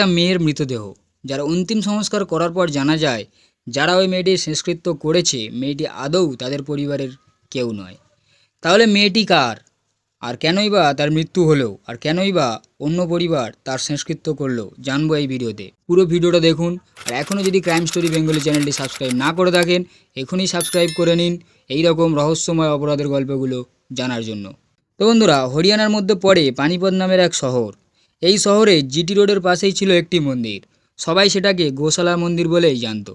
একটা মেয়ের মৃতদেহ, যার অন্তিম সংস্কার করার পর জানা যায়, যারা ওই মেয়েটির শেষকৃত্য করেছে, মেয়েটি আদৌ তাদের পরিবারের কেউ নয়। তাহলে মেয়েটি কার? আর কেনই বা তার মৃত্যু হলো? আর কেনই বা অন্য পরিবার তার শেষকৃত্য করল? জানব এই ভিডিওতে। পুরো ভিডিওটা দেখুন। আর এখনও যদি ক্রাইম স্টোরি বেঙ্গলি চ্যানেলটি সাবস্ক্রাইব না করে থাকেন, এখনই সাবস্ক্রাইব করে নিন এই রকম রহস্যময় অপরাধের গল্পগুলো জানার জন্য। তো বন্ধুরা, হরিয়ানার মধ্যে পড়ে পানিপদ নামের এক শহর। এই শহরে জিটি রোডের পাশেই ছিল একটি মন্দির। সবাই সেটাকে গোশালা মন্দির বলেই জানত।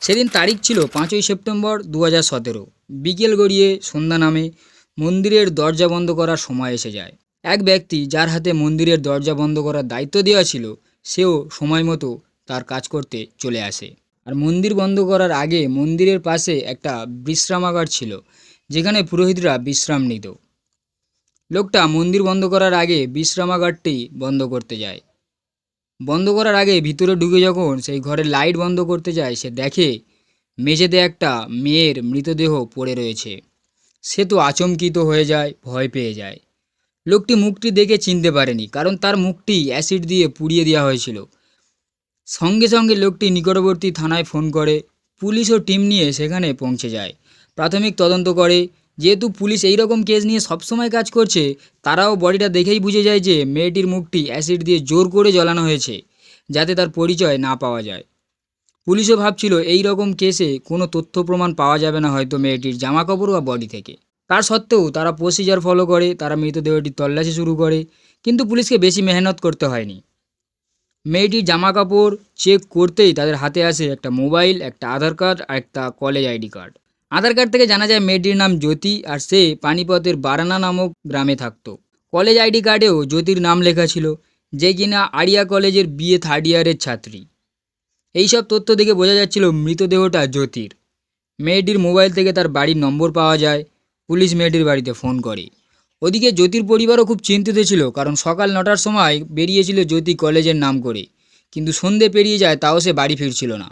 সেদিন তারিখ ছিল পাঁচই সেপ্টেম্বর দু সতেরো। বিকেল গড়িয়ে সন্ধ্যা নামে মন্দিরের দরজা বন্ধ করার সময় এসে যায়। এক ব্যক্তি যার হাতে মন্দিরের দরজা বন্ধ করার দায়িত্ব দেওয়া ছিল, সেও সময় মতো তার কাজ করতে চলে আসে। আর মন্দির বন্ধ করার আগে মন্দিরের পাশে একটা বিশ্রামাগার ছিল, যেখানে পুরোহিতরা বিশ্রাম নিত। লোকটা মন্দির বন্ধ করার আগে বিশ্রামাগারটি বন্ধ করতে যায়। বন্ধ করার আগে ভিতরে ঢুকে যখন সেই ঘরের লাইট বন্ধ করতে যায়, সে দেখে মেঝেতে একটা মেয়ের মৃতদেহ পড়ে রয়েছে। সে তো আচমকিত হয়ে যায়, ভয় পেয়ে যায়। লোকটি মুখটি দেখে চিনতে পারেনি, কারণ তার মুখটি অ্যাসিড দিয়ে পুড়িয়ে দেওয়া হয়েছিল। সঙ্গে সঙ্গে লোকটি নিকটবর্তী থানায় ফোন করে, পুলিশ ও টিম নিয়ে সেখানে পৌঁছে যায়। প্রাথমিক তদন্ত করে যেহেতু পুলিশ এই রকম কেস নিয়ে সবসময় কাজ করছে, তারাও বডিটা দেখেই বুঝে যায় যে মেয়েটির মুখটি অ্যাসিড দিয়ে জোর করে জ্বলানো হয়েছে, যাতে তার পরিচয় না পাওয়া যায়। পুলিশও ভাবছিল এই রকম কেসে কোনো তথ্য প্রমাণ পাওয়া যাবে না হয়তো মেয়েটির জামাকাপড় বা বডি থেকে। তার সত্ত্বেও তারা প্রসিজার ফলো করে, তারা মৃতদেহটি তল্লাশি শুরু করে, কিন্তু পুলিশকে বেশি মেহনত করতে হয়নি। মেয়েটির জামাকাপড় চেক করতেই তাদের হাতে আসে একটা মোবাইল একটা আধার কার্ড আর একটা college ID card Aadhaar card থেকে জানা যায় মেয়েটির নাম জ্যোতি আর সে পানিপথের বারানা নামক গ্রামে থাকতো। কলেজ আইডি কার্ডেও জ্যোতির নাম লেখা ছিল, যে কিনা আরিয়া কলেজের বিএ থার্ড ইয়ারের ছাত্রী। এইসব তথ্য দেখে বোঝা যাচ্ছিল মৃতদেহটা জ্যোতির। মেয়েটির মোবাইল থেকে তার বাড়ির নম্বর পাওয়া যায়, পুলিশ মেয়েটির বাড়িতে ফোন করে। ওদিকে জ্যোতির পরিবারও খুব চিন্তিত ছিল, কারণ সকাল নটার সময় বেরিয়েছিল জ্যোতি কলেজের নাম করে কিন্তু সন্ধে পেরিয়ে যায়, তাও সে বাড়ি ফিরছিল না।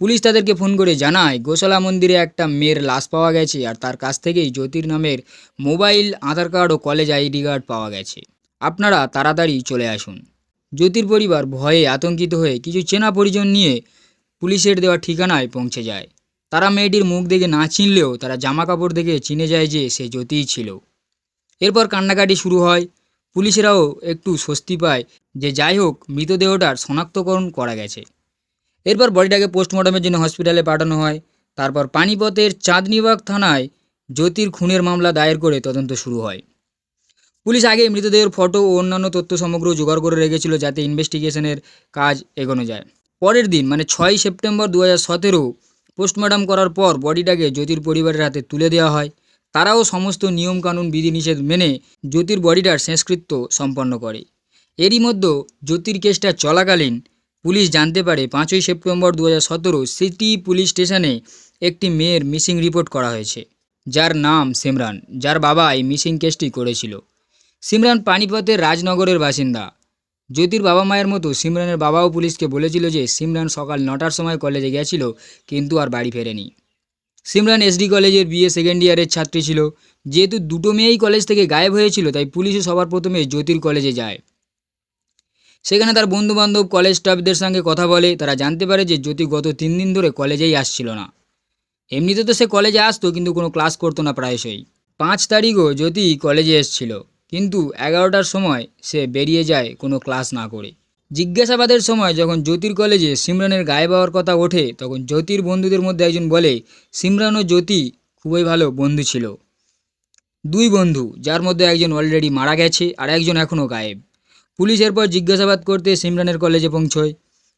পুলিশ তাদেরকে ফোন করে জানায়, গোশালা মন্দিরে একটা মেয়ের লাশ পাওয়া গেছে আর তার কাছ থেকেই জ্যোতির নামের মোবাইল, আধার কার্ড ও কলেজ আইডি কার্ড পাওয়া গেছে। আপনারা তাড়াতাড়ি চলে আসুন। জ্যোতির পরিবার ভয়ে আতঙ্কিত হয়ে কিছু চেনা পরিজন নিয়ে পুলিশের দেওয়া ঠিকানায় পৌঁছে যায়। তারা মেয়েটির মুখ দেখে না চিনলেও তারা জামা কাপড় দেখে চিনে যায় যে সে জ্যোতিই ছিল। এরপর কান্নাকাটি শুরু হয়। পুলিশেরাও একটু স্বস্তি পায় যে যাই হোক, মৃতদেহটার শনাক্তকরণ করা গেছে। এরপর বডিটাকে পোস্টমর্টমের জন্য হসপিটালে পাঠানো হয়। তারপর পানিপথের চাঁদনিবাগ থানায় জ্যোতির খুনের মামলা দায়ের করে তদন্ত শুরু হয়। পুলিশ আগে মৃতদেহের ফটো ও অন্যান্য তথ্য সমগ্র জোগাড় করে রেখেছিল যাতে ইনভেস্টিগেশনের কাজ এগোনো যায়। পরের দিন মানে ছয়ই সেপ্টেম্বর দু হাজার সতেরো, পোস্টমর্টম করার পর বডিটাকে জ্যোতির পরিবারের হাতে তুলে দেওয়া হয়। তারাও সমস্ত নিয়মকানুন, বিধিনিষেধ মেনে জ্যোতির বডিটার শেষকৃত্য সম্পন্ন করে। এরই মধ্যে জ্যোতির কেসটা চলাকালীন পুলিশ জানতে পারে পাঁচই সেপ্টেম্বর দু হাজার সতেরো সিটি পুলিশ স্টেশনে একটি মেয়ের মিসিং রিপোর্ট করা হয়েছে। যার নাম সিমরান। যার বাবা এই মিসিং কেসটি করেছিল। সিমরান পানিপথের রাজনগরের বাসিন্দা। জ্যোতির বাবা মায়ের মতো সিমরানের বাবাও পুলিশকে বলেছিল যে সিমরান সকাল নটার সময় কলেজে গেছিল, কিন্তু আর বাড়ি ফেরেনি। সিমরান এসডি কলেজের বিএ সেকেন্ড ইয়ারের ছাত্রী ছিল। যেহেতু দুটো মেয়েই কলেজ থেকে গায়েব হয়েছিল, তাই পুলিশও সবার প্রথমে জ্যোতির কলেজে যায়। সেখানে তার বন্ধুবান্ধব কলেজ স্টাফদের সঙ্গে কথা বলে। তারা জানতে পারে যে জ্যোতি গত তিন দিন ধরে কলেজেই আসছিল না। এমনিতে তো সে কলেজে আসতো, কিন্তু কোনো ক্লাস করতো না প্রায়শই। পাঁচ তারিখও জ্যোতি কলেজে এসছিল, কিন্তু এগারোটার সময় সে বেরিয়ে যায় কোনো ক্লাস না করে। জিজ্ঞাসাবাদের সময় যখন জ্যোতির কলেজে সিমরানের গায়ে পাওয়ার কথা ওঠে, তখন জ্যোতির বন্ধুদের মধ্যে একজন বলে, সিমরান ও জ্যোতি খুবই ভালো বন্ধু ছিল। দুই বন্ধু, যার মধ্যে একজন অলরেডি মারা গেছে, আর একজন এখনও গায়েব। পুলিশ এরপর জিজ্ঞাসাবাদ করতে সিমরানের কলেজে পৌঁছয়।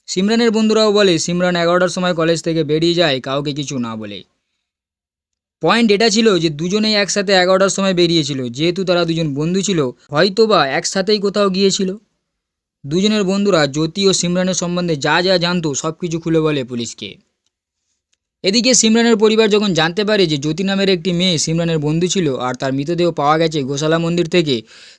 সিমরানের বন্ধুরাও বলে, সিমরান এগারোটার সময় কলেজ থেকে বেরিয়ে যায়, কাউকে কিছু না বলে। পয়েন্ট এটা ছিল যে দুজনেই একসাথে এগারোটার সময় বেরিয়েছিল। যেহেতু তারা দুজন বন্ধু ছিল হয়তো বা একসাথেই কোথাও গিয়েছিল। দুজনের বন্ধুরা জ্যোতি ও সিমরানের সম্বন্ধে যা যা জানতো সব কিছু খুলে বলে পুলিশকে। এদিকে সিমরানের পরিবার যখন জানতে পারে যে জ্যোতি নামের একটি মেয়ে সিমরানের বন্ধু ছিল আর তার মৃতদেহ পাওয়া গেছে গোশালা মন্দির থেকে,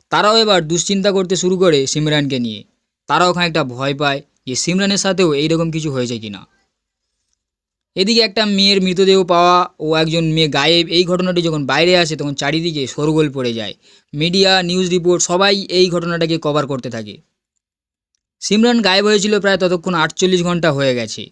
তারাও এবার দুশ্চিন্তা করতে শুরু করে সিমরানকে নিয়ে। তারাও খানিকটা ভয় পায় যে সিমরানের সাথেও এইরকম কিছু হয়েছে কিনা। এদিকে একটা মেয়ের মৃতদেহ পাওয়া ও একজন মেয়ে গায়েব, এই ঘটনাটি যখন বাইরে আসে তখন চারিদিকে শোরগোল পড়ে যায়। মিডিয়া, নিউজ রিপোর্ট সবাই এই ঘটনাটাকে কভার করতে থাকে। সিমরান গায়েব হয়েছিল প্রায় ততক্ষণ আটচল্লিশ ঘণ্টা হয়ে গেছে।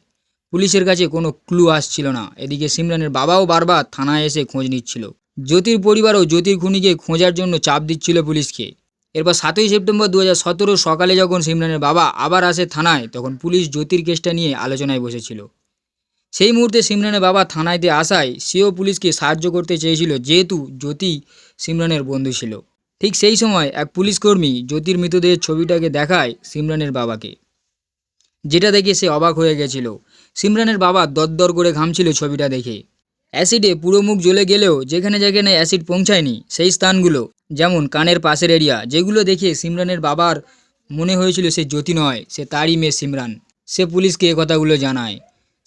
পুলিশের কাছে কোনো ক্লু আসছিল না। এদিকে সিমরানের বাবাও বারবার থানায় এসে খোঁজ নিচ্ছিল। জ্যোতির পরিবারও জ্যোতির খুনিকে খোঁজার জন্য চাপ দিচ্ছিল পুলিশকে। এরপর সাতই সেপ্টেম্বর দু হাজার সতেরো সকালে যখন সিমরানের বাবা আবার আসে থানায়, তখন পুলিশ জ্যোতির কেসটা নিয়ে আলোচনায় বসেছিল। সেই মুহূর্তে সিমরানের বাবা থানায়তে আসায় সেও পুলিশকে সাহায্য করতে চেয়েছিল, যেহেতু জ্যোতি সিমরানের বন্ধু ছিল। ঠিক সেই সময় এক পুলিশকর্মী জ্যোতির মৃতদেহের ছবিটাকে দেখায় সিমরানের বাবাকে। যেটা দেখে সে অবাক হয়ে গেছিল। সিমরানের বাবা দরদর করে ঘামছিল ছবিটা দেখে। অ্যাসিডে পুরো মুখ জ্বলে গেলেও যেখানে যেখানে অ্যাসিড পৌঁছায়নি, সেই স্থানগুলো, যেমন কানের পাশের এরিয়া, যেগুলো দেখে সিমরানের বাবার মনে হয়েছিল সে জ্যোতি নয়, সে তারই মেয়ে সিমরান। সে পুলিশকে এ কথাগুলো জানায়।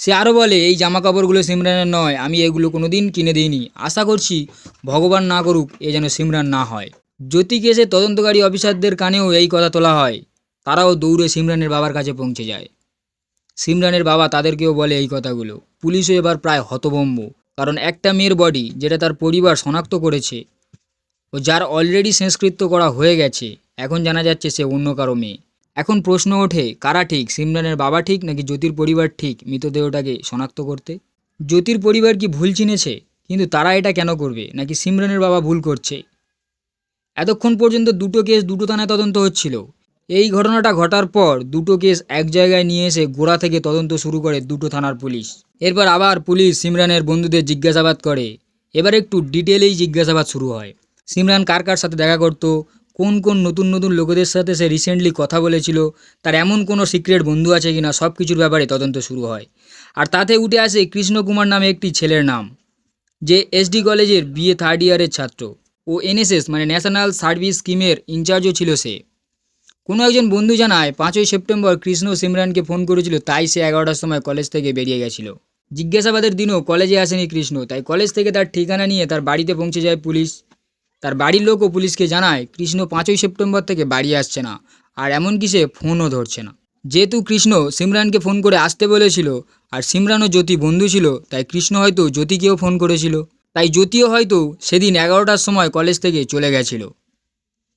সে আরও বলে, এই জামা কাপড়গুলো সিমরানের নয়, আমি এগুলো কোনোদিন কিনে দিইনি। আশা করছি ভগবান না করুক, এ যেন সিমরান না হয়। জ্যোতি কেসে তদন্তকারী অফিসারদের কানেও এই কথা তোলা হয়। তারাও দৌড়ে সিমরানের বাবার কাছে পৌঁছে যায়। সিমরানের বাবা তাদেরকেও বলে এই কথাগুলো। পুলিশও এবার প্রায় হতভম্ব, কারণ একটা মেয়ের বডি যেটা তার পরিবার শনাক্ত করেছে ও যার অলরেডি শেষকৃত্য করা হয়ে গেছে, এখন জানা যাচ্ছে সে অন্য কারও মেয়ে। এখন প্রশ্ন ওঠে, কারা ঠিক, সিমরানের বাবা ঠিক নাকি জ্যোতির পরিবার ঠিক মৃতদেহটাকে শনাক্ত করতে? জ্যোতির পরিবার কি ভুল চিনেছে? কিন্তু তারা এটা কেন করবে? নাকি সিমরানের বাবা ভুল করছে? এতক্ষণ পর্যন্ত দুটো কেস দুটো থানায় তদন্ত হচ্ছিল। এই ঘটনাটা ঘটার পর দুটো কেস এক জায়গায় নিয়ে এসে গোড়া থেকে তদন্ত শুরু করে দুটো থানার পুলিশ। এরপর আবার পুলিশ সিমরানের বন্ধুদের জিজ্ঞাসাবাদ করে। এবার একটু ডিটেলেই জিজ্ঞাসাবাদ শুরু হয়। সিমরান কার কার সাথে দেখা করতো? কোন কোন নতুন নতুন লোকেদের সাথে সে রিসেন্টলি কথা বলেছিল? তার এমন কোনো সিক্রেট বন্ধু আছে কিনা? সব কিছুর ব্যাপারে তদন্ত শুরু হয়। আর তাতে উঠে আসে কৃষ্ণকুমার নামে একটি ছেলের নাম, যে এসডি কলেজের বিএ থার্ড ইয়ারের ছাত্র। ও এনএসএস মানে ন্যাশনাল সার্ভিস স্কিমের ইনচার্জও ছিল সে। কোনো একজন বন্ধু জানায়, পাঁচই সেপ্টেম্বর কৃষ্ণ সিমরানকে ফোন করেছিল, তাই সে এগারোটার সময় কলেজ থেকে বেরিয়ে গেছিল। জিজ্ঞাসাবাদের দিনও কলেজে আসেনি কৃষ্ণ, তাই কলেজ থেকে তার ঠিকানা নিয়ে তার বাড়িতে পৌঁছে যায় পুলিশ। তার বাড়ির লোকও পুলিশকে জানায়, কৃষ্ণ পাঁচই সেপ্টেম্বর থেকে বাড়ি আসছে না, আর এমনকি সে ফোনও ধরছে না। যেহেতু কৃষ্ণ সিমরানকে ফোন করে আসতে বলেছিল, আর সিমরানও জ্যোতি বন্ধু ছিল, তাই কৃষ্ণ হয়তো জ্যোতিকেও ফোন করেছিল। তাই জ্যোতিও হয়তো সেদিন এগারোটার সময় কলেজ থেকে চলে গেছিল।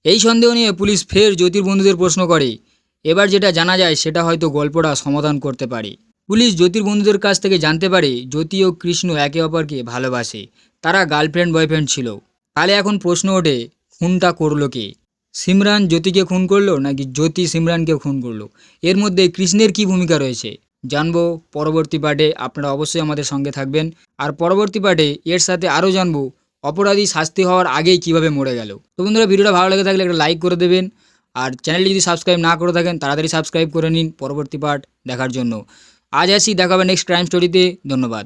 এই সন্দেহ নিয়ে পুলিশ ফের জ্যোতির বন্ধুদের প্রশ্ন করে। এবার যেটা জানা যায়, সেটা হয়তো গল্পটা সমাধান করতে পারে। পুলিশ জ্যোতির বন্ধুদের কাছ থেকে জানতে পারে, জ্যোতি ও কৃষ্ণ একে অপরকে ভালোবাসে। তারা গার্লফ্রেন্ড, বয়ফ্রেন্ড ছিল। তাহলে এখন প্রশ্ন ওঠে, খুনটা করল কে? সিমরান জ্যোতিকে খুন করল, নাকি জ্যোতি সিমরানকে খুন করল? এর মধ্যে কৃষ্ণের কি ভূমিকা রয়েছে? জানব পরবর্তী পার্টে আপনারা অবশ্যই আমাদের সঙ্গে থাকবেন। আর পরবর্তী পার্টে এর সাথে আরও জানব অপরাধী শাস্তি হওয়ার আগেই কীভাবে মরে গেল। তো বন্ধুরা, ভিডিওটা ভালো লেগে থাকলে একটা লাইক করে দেবেন। আর চ্যানেলটি যদি সাবস্ক্রাইব না করে থাকেন, তাড়াতাড়ি সাবস্ক্রাইব করে নিন। পরবর্তী পার্ট দেখার জন্য। আজ আসি, দেখাবে নেক্সট ক্রাইম স্টোরিতে ধন্যবাদ।